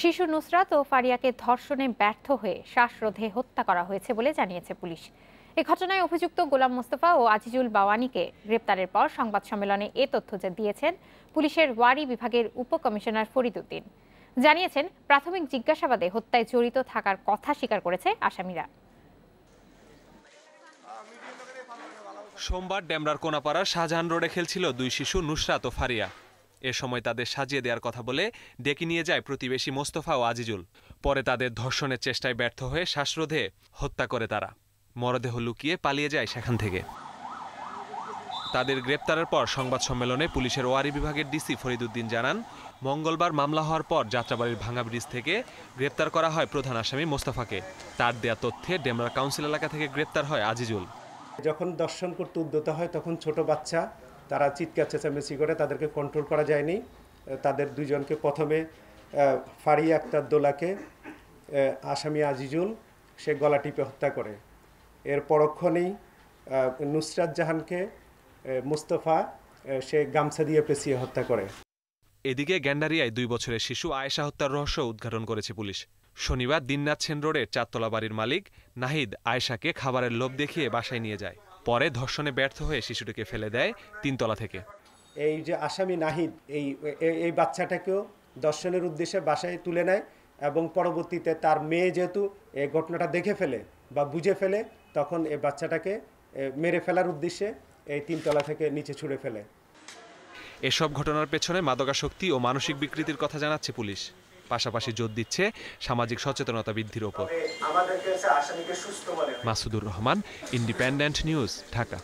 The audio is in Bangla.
শিশু নুসরাত ও ফারিয়াকে ধর্ষণে ব্যর্থ হয়ে শ্বাসরোধে হত্যা করা হয়েছে বলে জানিয়েছে পুলিশ। এ ঘটনায় অভিযুক্ত গোলাম মোস্তফা ও আজিজুল বাওয়ানিকে গ্রেপ্তারের পর সংবাদ সম্মেলনে এ তথ্য দিয়েছেন পুলিশের ওয়ারি বিভাগের উপকমিশনার ফরিদ উদ্দিন জানিয়েছেন, প্রাথমিক জিজ্ঞাসাবাদে হত্যায় জড়িত থাকার কথা স্বীকার করেছে আসামিরা। সোমবার ডেমরার কোনাপাড়ার শাহজাহান রোডে খেলছিল দুই শিশু নুসরাত ও ফারিয়া। এ সময় তাদের সাজিয়ে দেওয়ার কথা বলে ডেকে নিয়ে যায় প্রতিবেশী মোস্তফা ও আজিজুল। পরে তাদের ধর্ষণের চেষ্টায় ব্যর্থ হয়ে শ্বাসরোধে হত্যা করে তারা। মরদেহ লুকিয়ে পালিয়ে যায় সেখান থেকে। তাদের গ্রেপ্তারের পর সংবাদ সম্মেলনে পুলিশের ওয়ারি বিভাগের ডিসি ফরিদুদ্দিন জানান, মঙ্গলবার মামলা হওয়ার পর যাত্রাবাড়ির ভাঙা ব্রিজ থেকে গ্রেপ্তার করা হয় প্রধান আসামি মোস্তফাকে। তার দেয়া তথ্যে ডেমরা কাউন্সিল এলাকা থেকে গ্রেপ্তার হয় আজিজুল। যখন দর্শন করতে উদ্যত হয় তখন ছোট বাচ্চা তারা চিৎকার, চেঁচামেচি করে তাদেরকে কন্ট্রোল করা যায়নি। তাদের দুজনকে প্রথমে ফারিয়া আক্তার দোলাকে আসামি আজিজুল, সে গলা টিপে হত্যা করে। এর পরক্ষণেই নুসরাত জাহানকে মুস্তফা সে গামছা দিয়ে পেঁচিয়ে হত্যা করে। এদিকে গ্যান্ডারিয়ায় দুই বছরের শিশু আয়েশা হত্যার রহস্য উদ্ঘাটন করেছে পুলিশ। শনিবার দিননাথ সেন রোডের চারতলা বাড়ির মালিক নাহিদ আয়েশাকে খাবারের লোভ দেখিয়ে বাসায় নিয়ে যায়। পরে ধর্ষণে ব্যর্থ হয়ে শিশুটিকে ফেলে দেয় তিনতলা থেকে। এই যে আসামি নাহিদ এই এই- বাচ্চাটাকেও দর্শনের উদ্দেশ্যে বাসায় তুলে নেয় এবং পরবর্তীতে তার মেয়ে যেহেতু এই ঘটনাটা দেখে ফেলে বা বুঝে ফেলে তখন এই বাচ্চাটাকে মেরে ফেলার উদ্দেশ্যে এই তিনতলা থেকে নিচে ছুঁড়ে ফেলে। এসব ঘটনার পেছনে মাদকাসক্তি ও মানসিক বিকৃতির কথা জানাচ্ছে পুলিশ। পাশাপাশি জোর দিচ্ছে সামাজিক সচেতনতা বৃদ্ধির ওপর। Masudur Rahman Independent News Dhaka.